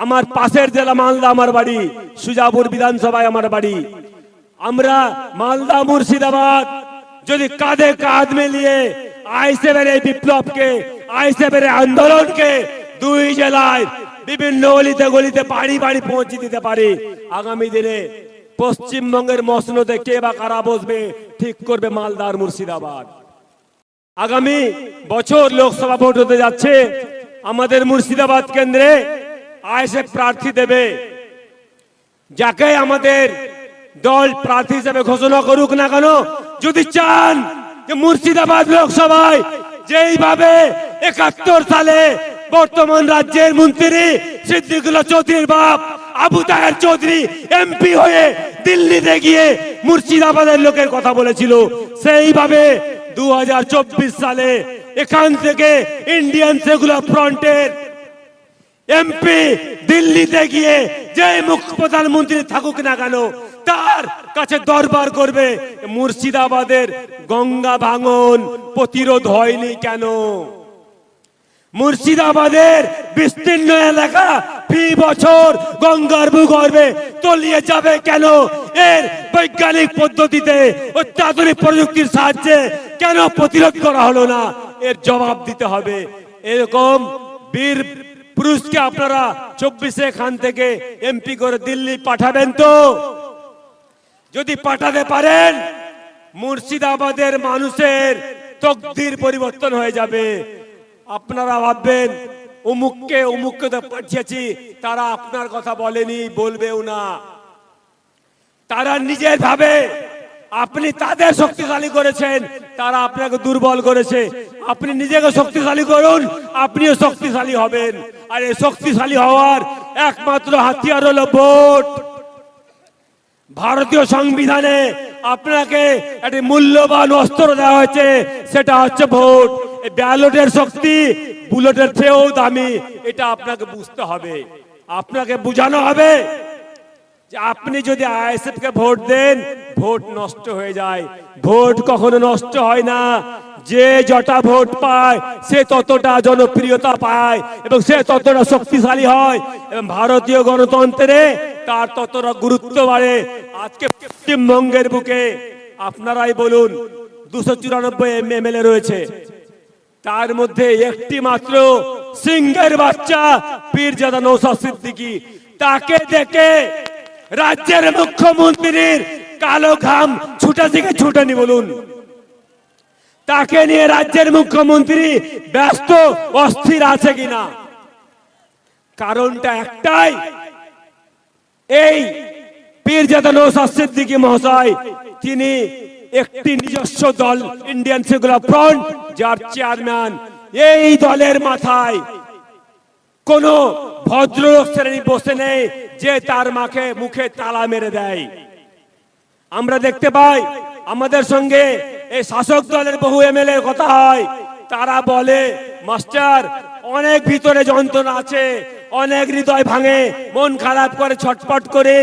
আমার পাশের জেলা মালদা আমার বাড়ি, সুজাপুর বিধানসভায় আমার বাড়ি। আমরা মালদা মুর্শিদাবাদ, যদি কাঁধে কাঁধ মিলিয়ে আইসেবের এই বিপ্লবকে আইসেবের আন্দোলনকে দুই জেলায় বিভিন্ন গলিতে গলিতে বাড়ি বাড়ি পৌঁছে দিতে পারি, আগামী দিনে পশ্চিমবঙ্গের মসনদে কে বা কারা বসবে, ঠিক করবে মালদার মুর্শিদাবাদ। আগামী বছর লোকসভা ভোট হতে যাচ্ছে, আমাদের মুর্শিদাবাদ কেন্দ্রে আইএসএফ প্রার্থী দেবে। যাকে আমাদের দল প্রার্থী হিসেবে ঘোষণা করুক না কেন, যদি চান যে মুর্শিদাবাদ লোকসভায় যেইভাবে একাত্তর সালে বর্তমান রাজ্যের মন্ত্রী সিদ্দিকুল্লাহ চৌধুরীর বাপ আবু তাহের চৌধুরী এমপি হয়ে দিল্লিতে গিয়ে মুর্শিদাবাদের লোকের কথা বলেছিল, সেইভাবে দু হাজার চব্বিশ সালে এখান থেকে ইন্ডিয়ান সেকুলার ফ্রন্টের এমপি দিল্লিতে গিয়ে যে মুখ্য প্রধানমন্ত্রী থাকুক না কেন, তার কাছে দরবার করবে। মুর্শিদাবাদের গঙ্গা ভাঙন প্রতিরোধ হয়নি কেন? মুর্শিদাবাদের বিস্তীর্ণ এলাকা ফি বছর গঙ্গার ভূগর্ভে তলিয়ে যাবে কেন? এর বৈজ্ঞানিক পদ্ধতিতে অত্যাধুনিক প্রযুক্তির সাহায্যে কেন প্রতিরোধ করা হলো না? এর জবাব দিতে হবে। এরকম বীর পুরুষকে আপনারা চব্বিশে খান থেকে এমপি করে দিল্লি পাঠাবেন তো। যদি পাঠাতে পারেন, মুর্শিদাবাদের মানুষের তকদির পরিবর্তন হয়ে যাবে। আপনারা ভাববেন অমুককে অমুককে তো পাঠিয়েছি, তারা আপনার কথা বলেনি, বলবেও না। তারা নিজের ভাবে আপনি তাদের শক্তিশালী করেছেন, তারা আপনাকে দুর্বল করেছে। আপনি নিজেকে শক্তিশালী করুন, আপনিও শক্তিশালী হবেন। আর এই শক্তিশালী হওয়ার একমাত্র হাতিয়ার হলো ভোট। ভারতীয় সংবিধানে আপনাকে একটি মূল্যবান অস্ত্র দেওয়া হয়েছে, সেটা হচ্ছে ভোট। ব্যালটের শক্তি বুলেটের চেয়েও দামি, এটা আপনাকে বুঝতে হবে। আপনাকে বুঝানো হবে যে আপনি যদি আইএসএফ কে ভোট দেন, ভোট নষ্ট হয়ে যায়। ভোট কখনো নষ্ট হয় না। যে যটা ভোট পায়, সে ততটা জনপ্রিয়তা পায় এবং সে ততটা শক্তিশালী হয়। এবং ভারতীয় গণতন্ত্রে তার ততটা গুরুত্ব বাড়ে। আজকে পশ্চিমবঙ্গের বুকে আপনারাই বলুন, দুশো চুরানব্বই এমএলএ রয়েছে। তার মধ্যে একটি মাত্র সিংহের বাচ্চা, পীরজাদা নৌসাদ সিদ্দিকী। তাকে দেখে রাজ্যের মুখ্যমন্ত্রীর কালো ঘাম ছুটা থেকে ছুটানি বলুন। তাকে নিয়ে রাজ্যের মুখ্যমন্ত্রী ব্যস্ত, অস্থির আছে কিনা? কারণটা একটাই, এই পীরজাদা নৌসাদ সিদ্দিকী মহাশয়, তিনি একটি নিজস্ব দল ইন্ডিয়ান সেকুলার ফ্রন্ট যার চেয়ারম্যান এই দলের মাথায় কোন ভদ্রলোক শ্রেণি বসে নেই যে তার মাকে মুখে তালা মেরে দেয়। আমরা দেখতে পাই, আমাদের সঙ্গে এই শাসক দলের বহু এমএলএ কথা হয়। তারা বলে, মাস্টার, অনেক ভিতরে যন্ত্রণা আছে, অনেক হৃদয় ভাঙে, মন খারাপ করে ছটপট করে।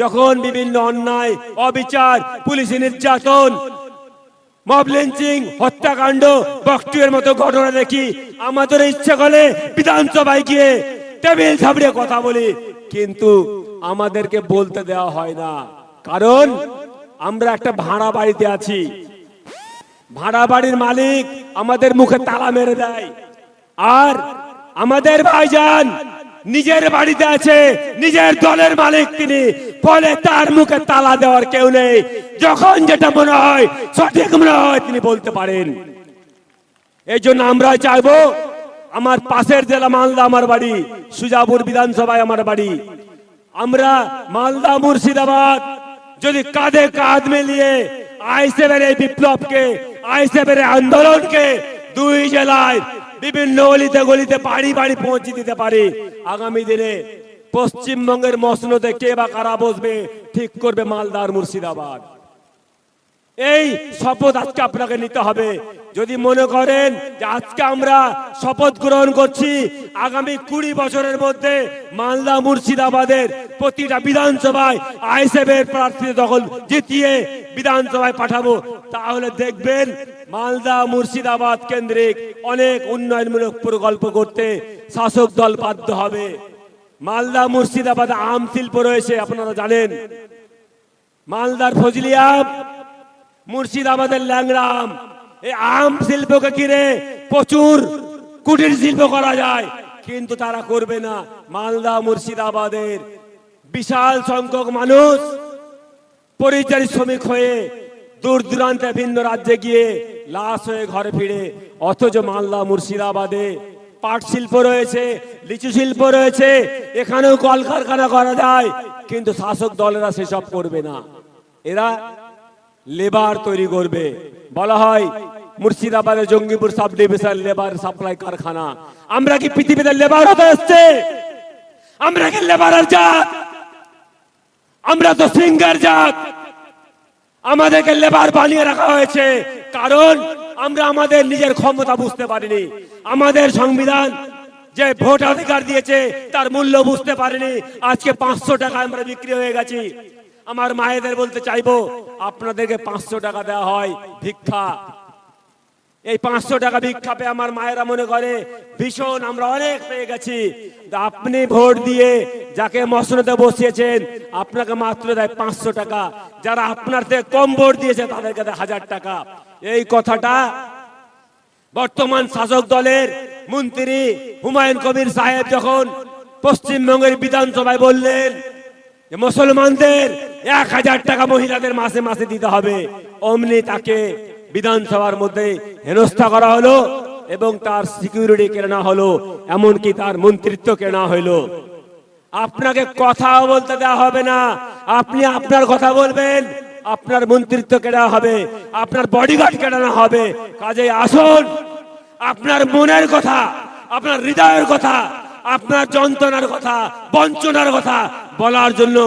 যখন বিভিন্ন অন্যায়, অবিচার, পুলিশি নির্যাতন, মব হত্যাকাণ্ড মতো ঘটনা দেখি, আমাদের ইচ্ছে করে বিধানসভায় গিয়ে টেবিল ঝাবড়ে কথা বলি। কিন্তু আমাদেরকে বলতে দেওয়া হয় না। কারণ আমরা একটা ভাড়া বাড়িতে আছি। ভাড়া বাড়ির মালিক আমাদের মুখে তালা মেরে দেয়। আর আমাদের ভাইজান নিজের বাড়িতে আছে, নিজের দলের মালিক তিনি। ফলে তার মুখে তালা দেওয়ার কেউ নেই। যখন যেটা মনে হয়, সঠিক মনে হয় তিনি বলতে পারেন। এই জন্য আমরা চাইব আমার পাশের জেলা মালদা আমার বাড়ি, সুজাপুর বিধানসভায় আমার বাড়ি। আমরা মালদা মুর্শিদাবাদ, যদি কাঁধে কাঁধ মিলিয়ে আইসেবের এই বিপ্লবকে আইসেবের আন্দোলনকে দুই জেলায় বিভিন্ন গলিতে গলিতে বাড়ি বাড়ি পৌঁছে দিতে পারি, আগামী দিনে পশ্চিমবঙ্গের মসনদে কে বা কারা বসবে, ঠিক করবে মালদার মুর্শিদাবাদ। এই শপথ আজকে আপনাকে নিতে হবে। যদি মনে করেন যে আজকে আমরা শপথ গ্রহণ করছি, আগামী কুড়ি বছরের মধ্যে মালদা মুর্শিদাবাদের প্রতিটা বিধানসভায় আইসেফের প্রার্থী দখল জিতিয়ে বিধানসভায় পাঠাবো, তাহলে দেখবেন মালদা মুর্শিদাবাদ কেন্দ্রিক অনেক উন্নয়নমূলক প্রকল্প করতে শাসক দল বাধ্য হবে। মালদা মুর্শিদাবাদ আম শিল্প রয়েছে, আপনারা জানেন। মালদার ফজলিয়াম মুর্শিদাবাদের ল্যাংরাম এই আম শিল্পকে ঘিরে প্রচুর কুটির শিল্প করা যায়। কিন্তু তারা করবে না। মালদা মুর্শিদাবাদের বিশাল সংখ্যক মানুষ পরিচারী শ্রমিক হয়ে দূর দূরান্তে ভিন্ন রাজ্যে গিয়ে লাশ হয়ে ঘরে ফিরে। অথচ মালদা মুর্শিদাবাদে পাট শিল্প রয়েছে, লিচু শিল্প রয়েছে, এখানেও কলকারখানা করা যায়। কিন্তু শাসক দলেরা সেসব করবে না। এরা লেবার তৈরি করবে। বলা হয়, মুর্শিদাবাদে Jangipur sub division labour supply কারখানা। আমরা কি পৃথিবীতে লেবার হতে এসছে? আমরা কি লেবারের জাত? আমরা তো সিঙ্গার জাত। আমাদেরকে লেবার বানিয়ে রাখা হয়েছে। কারণ আমরা আমাদের নিজের ক্ষমতা বুঝতে পারিনি। আমাদের সংবিধান যে ভোট অধিকার দিয়েছে, তার মূল্য বুঝতে পারিনি। আজকে পাঁচশো টাকা আমরা বিক্রি হয়ে গেছি। আমার মায়েদের বলতে চাইব, আপনাদেরকে পাঁচশো টাকা দেওয়া হয় ভিক্ষা। এই পাঁচশো টাকা ভিক্ষা পেয়ে আমার মায়েরা মনে করে, ভীষণ আমরা অনেক পেয়ে গেছি। আপনি ভোট দিয়ে যাকে মসনদে বসিয়েছেন, আপনাকে মাত্র দেয় পাঁচশো টাকা। যারা আপনার থেকে কম ভোট দিয়েছে, তাদেরকে দেয় হাজার টাকা। এই কথাটা বর্তমান শাসক দলের মন্ত্রী হুমায়ুন কবির সাহেব যখন পশ্চিমবঙ্গের বিধানসভায় বললেন মুসলমানদের এক হাজার টাকা মহিলাদের মাসে মাসে দিতে হবে। অমনি তাকে বিধানসভার মধ্যে হেনস্থা করা হলো এবং তার সিকিউরিটি কেনা হলো, এমনকি তার মন্ত্রিত্ব কেনা হলো। আপনাকে কথা বলতে দেওয়া হবে না। আপনি আপনার কথা বলবেন, আপনার মন্ত্রিত্ব কেনা হবে, আপনার বডিগার্ড কেনানো হবে। কাজে আসুন, আপনার মনের কথা, আপনার হৃদয়ের কথা, আপনার যন্ত্রণার কথা, বঞ্চনার কথা বলার জন্য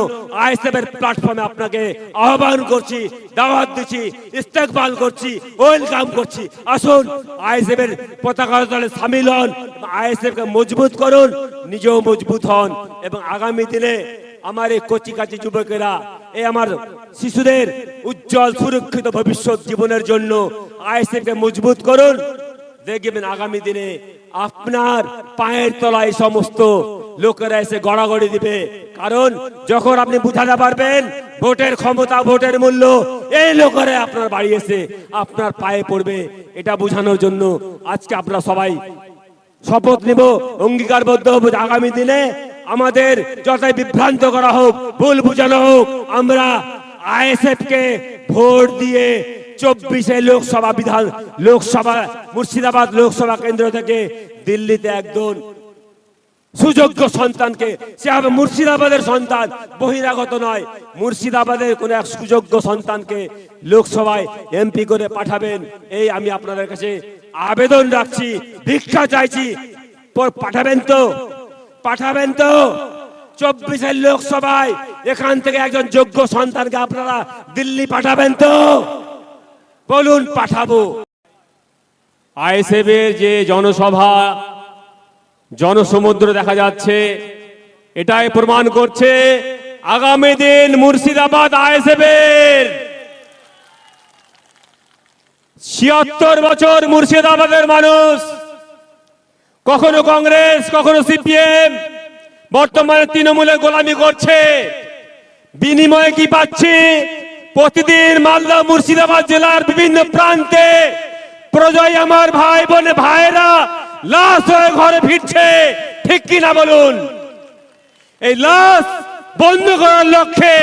আইএসএফের প্ল্যাটফর্মে আপনাকে আহ্বান করছি, দাওয়াত দিচ্ছি, ইস্তেকবাল করছি, ওয়েলকাম করছি। আসুন আইএসএফ এর পতাকা দলে সামিল হন আইএসএফ কে মজবুত করুন, নিজেও মজবুত হন। এবং আগামী দিনে আমার এই কচি কাচি যুবকেরা, এই আমার শিশুদের উজ্জ্বল, সুরক্ষিত ভবিষ্যৎ জীবনের জন্য আইএসএফ কে মজবুত করুন। দেখবেন আগামী দিনে আপনার পায়ের তলায় সমস্ত লোকেরা এসে গড়াগড়ি দিবে। কারণ যখন আপনি বুঝাতে পারবেন, ভোটের ক্ষমতা, ভোটের মূল্য, এই লোকেরা আপনার বাড়ি এসে আপনার পায়ে পড়বে। এটা বোঝানোর জন্য আজকে আপনারা সবাই শপথ নিব, অঙ্গীকারবদ্ধ হব আগামী দিনে আমাদের যতই বিভ্রান্ত করা হোক, ভুল বুঝানো হোক, আমরা আইএসএফ কে ভোট দিয়ে চব্বিশে লোকসভা বিধান, লোকসভা মুর্শিদাবাদ লোকসভা কেন্দ্র থেকে দিল্লিতে একজন সুযোগ্য সন্তানকে, সে হবে মুর্শিদাবাদের সন্তান, বহিরাগত নয়। মুর্শিদাবাদের কোন এক সুযোগ্য সন্তানকে লোকসভায় এমপি করে পাঠাবেন। এই আমি আপনাদের কাছে আবেদন রাখছি, ভিক্ষা চাইছি। পাঠাবেন তো পাঠাবেন তো। চব্বিশের লোকসভায় এখান থেকে একজন যোগ্য সন্তানকে আপনারা দিল্লি পাঠাবেন তো। বলুন, পাঠাবো। আইএসএফের যে জনসভা জনসমুদ্র দেখা যাচ্ছে। এটাই প্রমাণ করছে আগামী দিন মুর্শিদাবাদ আইএসএফের। ছিয়াত্তর বছর মুর্শিদাবাদের মানুষ। কখনো কংগ্রেস, কখনো সিপিএম। বর্তমানে তৃণমূলে গোলামি করছে। বিনিময়ে কি পাচ্ছি? প্রতিদিন মালদা, মুর্শিদাবাদ জেলার বিভিন্ন প্রান্তে প্রজয় আমার ভাই বোন ভাইরা লাশ হয়ে ঘরে ফিরছে। ঠিক কিনা বলুন? এই লাশ বন্ধ করার লক্ষ্যে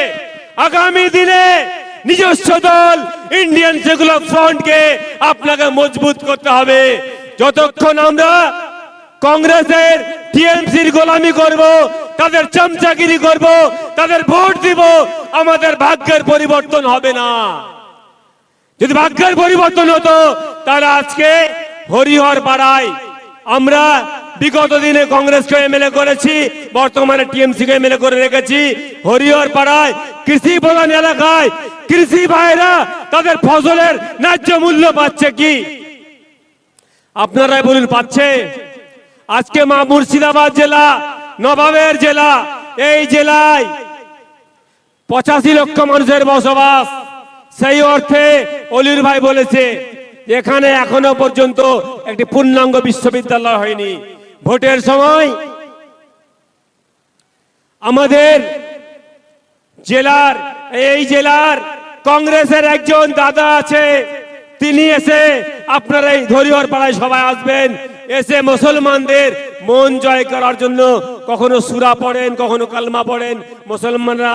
আগামী দিনে নিজস্ব দল ইন্ডিয়ান সেকুলার ফ্রন্টকে আপনাকে মজবুত করতে হবে। যতক্ষণ আমরা কংগ্রেসের টিএমসির গোলামি করব, তাদের চামচাগিরি করব, তাদের ভোট দিব, আমাদের ভাগ্যের পরিবর্তন হবে না। যদি ভাগ্যের পরিবর্তন হতো, তাহলে আজকে হরিহর পাড়ায় আমরা বিগত দিনে কংগ্রেসকে এমএলএ করেছি, বর্তমানে টিএমসি কে এমএলএ করে রেখেছি। হরিহর পাড়ায়, কৃষি প্রধান এলাকায়, কৃষি ভাইরা তাদের ফসলের ন্যায্য মূল্য পাচ্ছে কি? আপনারাই বলুন, পাচ্ছে? আজকে মা মুর্শিদাবাদ জেলা, নবাবের জেলা, এই জেলায় পঁচাশি লক্ষ মানুষের বসবাস। সেই অর্থে অলির ভাই বলেছে এখানে এখনও পর্যন্ত একটি পূর্ণাঙ্গ বিশ্ববিদ্যালয় হয়নি। ভোটের সময় আমাদের জেলার, এই জেলার কংগ্রেসের একজন দাদা আছে, তিনি এসে আপনারা এই ধরিহর পাড়ায় সবাই আসবেন। এসে মুসলমানদের মন জয় করার জন্য কখনো সুরা পড়েন, কখনো কালমা পড়েন। মুসলমানরা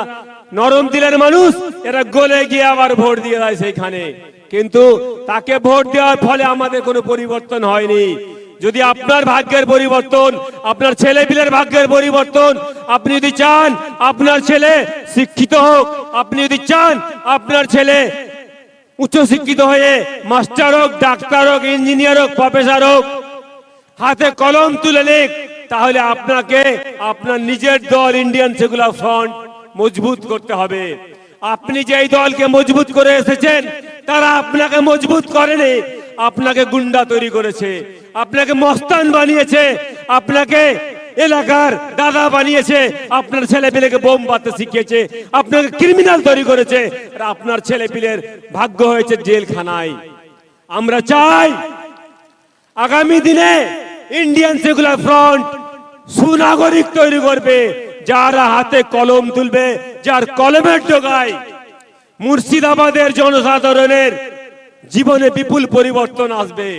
নরম দিলের মানুষ, এরা গলে গিয়ে আবার ভোট দিয়ে দেয় সেইখানে। কিন্তু তাকে ভোট দেওয়ার ফলে আমাদের কোনো পরিবর্তন হয়নি। যদি আপনার ভাগ্যের পরিবর্তন, আপনার ছেলে পিলের ভাগ্যের পরিবর্তন, আপনি যদি চান আপনার ছেলে শিক্ষিত হোক, আপনি যদি চান আপনার ছেলে উচ্চ শিক্ষিত হয়ে মাস্টার হোক, ডাক্তার হোক, ইঞ্জিনিয়ার হোক, প্রফেসর হোক, হাতে কলম তুলে নিক, তাহলে আপনাকে আপনার নিজের দল ইন্ডিয়ান সেকুলার ফ্রন্ট মজবুত করতে হবে। আপনি যে এই দলকে মজবুত করে এসেছেন তারা আপনাকে মজবুত করেনি, আপনাকে গুন্ডা তৈরি করেছে, আপনাকে মস্তান বানিয়েছে, আপনাকে এলাকার দাদা বানিয়েছে, আপনার ছেলে পেলেকে বোম বাঁধতে শিখিয়েছে, আপনাকে ক্রিমিনাল তৈরি করেছে, আর আপনার ছেলে পিলের ভাগ্য হয়েছে জেলখানায়। আমরা চাই আগামী দিনে ইন্ডিয়ান সেকুলার ফ্রন্ট সুনাগরিক তৈরি করবে, যারা হাতে কলম তুলবে, যার কলমের ডোগায় মুর্শিদাবাদের জনসাধারণের জীবনে বিপুল পরিবর্তন আসবে।